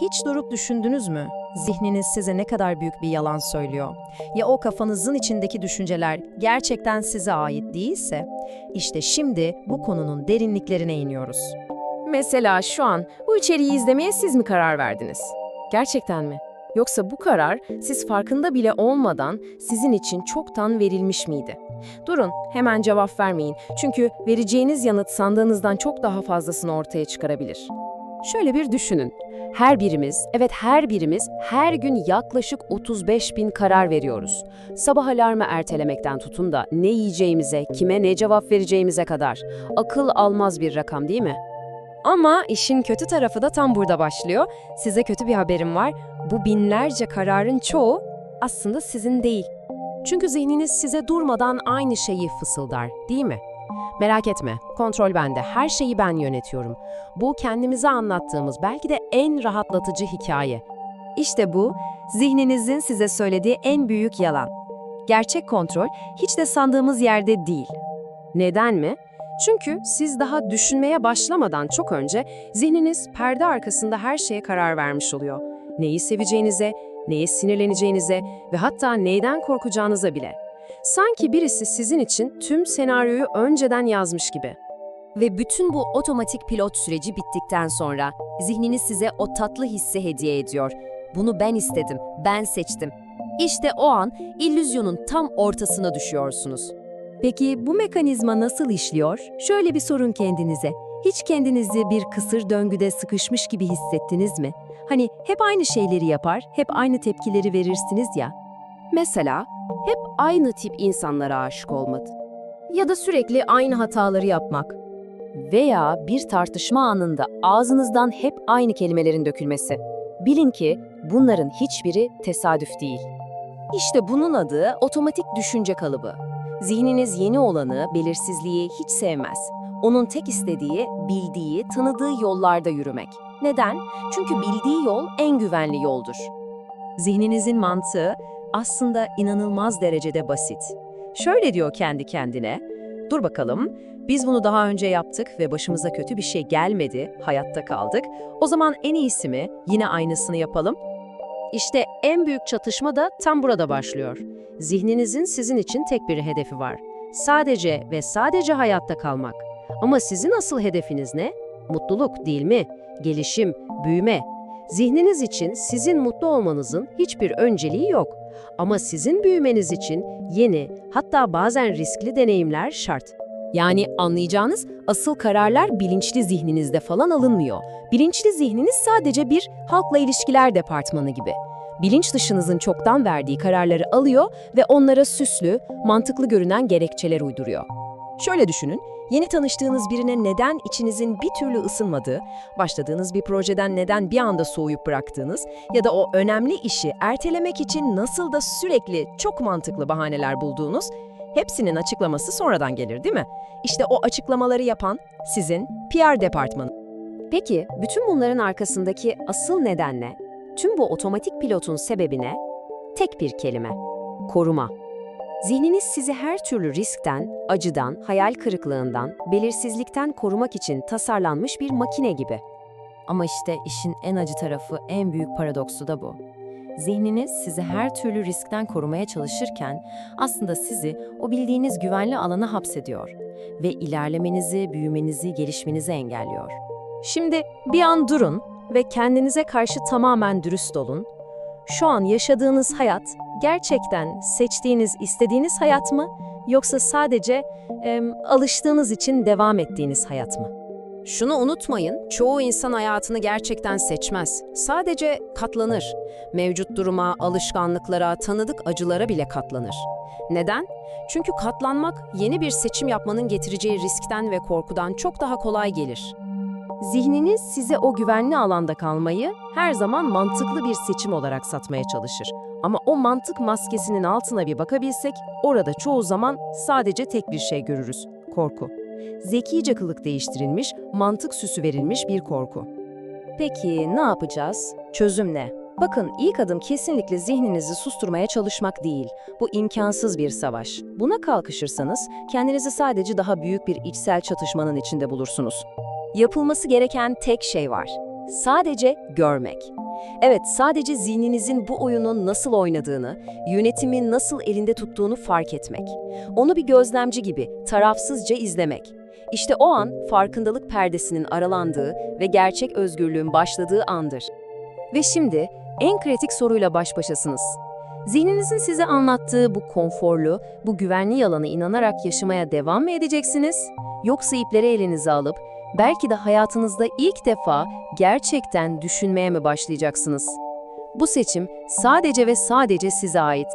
Hiç durup düşündünüz mü? Zihniniz size ne kadar büyük bir yalan söylüyor? Ya o kafanızın içindeki düşünceler gerçekten size ait değilse? İşte şimdi bu konunun derinliklerine iniyoruz. Mesela şu an bu içeriği izlemeye siz mi karar verdiniz? Gerçekten mi? Yoksa bu karar siz farkında bile olmadan sizin için çoktan verilmiş miydi? Durun, hemen cevap vermeyin. Çünkü vereceğiniz yanıt sandığınızdan çok daha fazlasını ortaya çıkarabilir. Şöyle bir düşünün. Her birimiz, evet her birimiz her gün yaklaşık 35 bin karar veriyoruz. Sabah alarmı ertelemekten tutun da ne yiyeceğimize, kime ne cevap vereceğimize kadar. Akıl almaz bir rakam değil mi? Ama işin kötü tarafı da tam burada başlıyor. Size kötü bir haberim var. Bu binlerce kararın çoğu aslında sizin değil. Çünkü zihniniz size durmadan aynı şeyi fısıldar, değil mi? Merak etme, kontrol bende. Her şeyi ben yönetiyorum. Bu kendimize anlattığımız belki de en rahatlatıcı hikaye. İşte bu, zihninizin size söylediği en büyük yalan. Gerçek kontrol hiç de sandığımız yerde değil. Neden mi? Çünkü siz daha düşünmeye başlamadan çok önce zihniniz perde arkasında her şeye karar vermiş oluyor. Neyi seveceğinize, neye sinirleneceğinize ve hatta neyden korkacağınıza bile. Sanki birisi sizin için tüm senaryoyu önceden yazmış gibi. Ve bütün bu otomatik pilot süreci bittikten sonra zihniniz size o tatlı hissi hediye ediyor. Bunu ben istedim, ben seçtim. İşte o an illüzyonun tam ortasına düşüyorsunuz. Peki bu mekanizma nasıl işliyor? Şöyle bir sorun kendinize. Hiç kendinizi bir kısır döngüde sıkışmış gibi hissettiniz mi? Hani hep aynı şeyleri yapar, hep aynı tepkileri verirsiniz ya. Mesela hep aynı tip insanlara aşık olmak ya da sürekli aynı hataları yapmak Veya bir tartışma anında ağzınızdan hep aynı kelimelerin dökülmesi. Bilin ki bunların hiçbiri tesadüf değil. İşte bunun adı otomatik düşünce kalıbı. Zihniniz yeni olanı, belirsizliği hiç sevmez. Onun tek istediği, bildiği, tanıdığı yollarda yürümek. Neden? Çünkü bildiği yol en güvenli yoldur. Zihninizin mantığı aslında inanılmaz derecede basit. Şöyle diyor kendi kendine, dur bakalım, biz bunu daha önce yaptık ve başımıza kötü bir şey gelmedi, hayatta kaldık. O zaman en iyisi mi yine aynısını yapalım? İşte en büyük çatışma da tam burada başlıyor. Zihninizin sizin için tek bir hedefi var. Sadece ve sadece hayatta kalmak. Ama sizin asıl hedefiniz ne? Mutluluk değil mi? Gelişim, büyüme. Zihniniz için sizin mutlu olmanızın hiçbir önceliği yok. Ama sizin büyümeniz için yeni, hatta bazen riskli deneyimler şart. Yani anlayacağınız asıl kararlar bilinçli zihninizde falan alınmıyor. Bilinçli zihniniz sadece bir halkla ilişkiler departmanı gibi. Bilinç dışınızın çoktan verdiği kararları alıyor ve onlara süslü, mantıklı görünen gerekçeler uyduruyor. Şöyle düşünün, yeni tanıştığınız birine neden içinizin bir türlü ısınmadığı, başladığınız bir projeden neden bir anda soğuyup bıraktığınız ya da o önemli işi ertelemek için nasıl da sürekli çok mantıklı bahaneler bulduğunuz, hepsinin açıklaması sonradan gelir değil mi? İşte o açıklamaları yapan sizin PR departmanı. Peki, bütün bunların arkasındaki asıl neden ne? Tüm bu otomatik pilotun sebebi ne? Tek bir kelime. Koruma. Zihniniz sizi her türlü riskten, acıdan, hayal kırıklığından, belirsizlikten korumak için tasarlanmış bir makine gibi. Ama işte işin en acı tarafı, en büyük paradoksu da bu. Zihniniz sizi her türlü riskten korumaya çalışırken aslında sizi o bildiğiniz güvenli alana hapsediyor ve ilerlemenizi, büyümenizi, gelişmenizi engelliyor. Şimdi bir an durun ve kendinize karşı tamamen dürüst olun. Şu an yaşadığınız hayat gerçekten seçtiğiniz, istediğiniz hayat mı yoksa sadece em, alıştığınız için devam ettiğiniz hayat mı? Şunu unutmayın, çoğu insan hayatını gerçekten seçmez. Sadece katlanır. Mevcut duruma, alışkanlıklara, tanıdık acılara bile katlanır. Neden? Çünkü katlanmak yeni bir seçim yapmanın getireceği riskten ve korkudan çok daha kolay gelir. Zihniniz size o güvenli alanda kalmayı her zaman mantıklı bir seçim olarak satmaya çalışır. Ama o mantık maskesinin altına bir bakabilsek, orada çoğu zaman sadece tek bir şey görürüz, korku. Zekice kılık değiştirilmiş, mantık süsü verilmiş bir korku. Peki ne yapacağız? Çözüm ne? Bakın ilk adım kesinlikle zihninizi susturmaya çalışmak değil. Bu imkansız bir savaş. Buna kalkışırsanız kendinizi sadece daha büyük bir içsel çatışmanın içinde bulursunuz. Yapılması gereken tek şey var. Sadece görmek. Evet, sadece zihninizin bu oyunun nasıl oynadığını, yönetimin nasıl elinde tuttuğunu fark etmek. Onu bir gözlemci gibi tarafsızca izlemek. İşte o an farkındalık perdesinin aralandığı ve gerçek özgürlüğün başladığı andır. Ve şimdi en kritik soruyla baş başasınız. Zihninizin size anlattığı bu konforlu, bu güvenli yalanı inanarak yaşamaya devam mı edeceksiniz? Yoksa ipleri elinize alıp belki de hayatınızda ilk defa gerçekten düşünmeye mi başlayacaksınız? Bu seçim sadece ve sadece size ait.